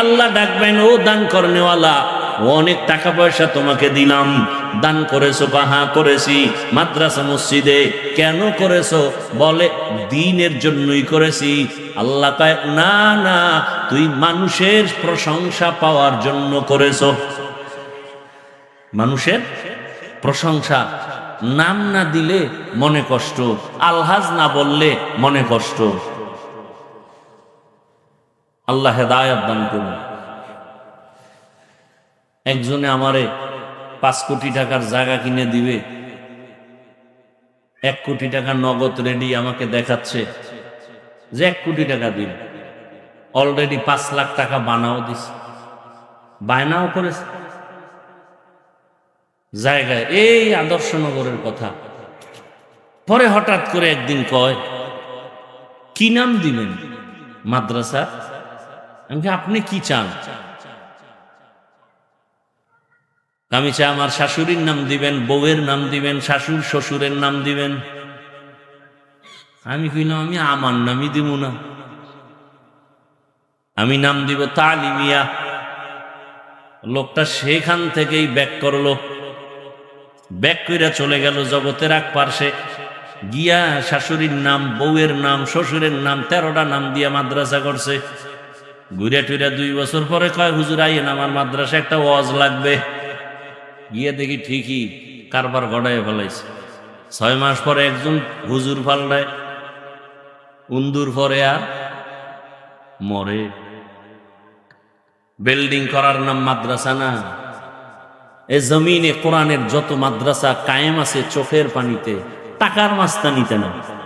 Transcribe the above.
আল্লাহ ডাকবেন, ও দান করনেওয়ালা, অনেক টাকা পয়সা তোমাকে দিলাম। দান করেছ বাহা করেছি। মাদ্রাসা মসজিদে কেন করেছ? বলে, দিনের জন্যই করেছি। আল্লাহ কয়, না না, তুই মানুষের প্রশংসা পাওয়ার জন্য করেছ। মানুষের প্রশংসা, নাম না দিলে মনে কষ্ট, আলহাজ না বললে মনে কষ্ট। আল্লাহ হেদায়ত দান করুন। একজনে আমারে পাঁচ কোটি টাকার জায়গা কিনে দিবে, এক কোটি টাকা নগদ রেডি আমাকে দেখাচ্ছে, যে এক কোটি টাকা দিন অলরেডি পাঁচ লাখ টাকা বানাও দিস বায়নাও করেছে। জায়গায় এই আদর্শনগরের কথা। পরে হঠাৎ করে একদিন কয়, কি নাম দিবেন? মাদ্রাসা। আপনি কি চান? আমি চাই আমার শাশুড়ির নাম দিবেন, বউয়ের নাম দিবেন শাশুর শ্বশুরের নাম দিবেন। আমি কইলাম আমি আমার নামই দিব না। আমি নাম দিব তালিমিয়া। লোকটা সেখান থেকেই ব্যাক করল। ব্যাক কইরা চলে গেল জগতের এক পার্শ্বে। গিয়া শাশুড়ির নাম, বউয়ের নাম, শ্বশুরের নাম, তেরোটা নাম দিয়া মাদ্রাসা করছে। ঘুরে টুরে দুই বছর পরে কয়, হুজুর, আইয়েন, আমার মাদ্রাসা একটা ওয়াজ লাগবে। গিয়ে দেখি ঠিকই কারবার গড়ায় ফেলাইছে। ছয় মাস পরে একজন হুজুর পাল্টায়, উন্দুর পরে আর মরে। বিল্ডিং করার নাম মাদ্রাসা না। এ জমিনে কোরআনের যত মাদ্রাসা কায়েম আছে চোখের পানিতে, টাকার মাস্তানিতে না।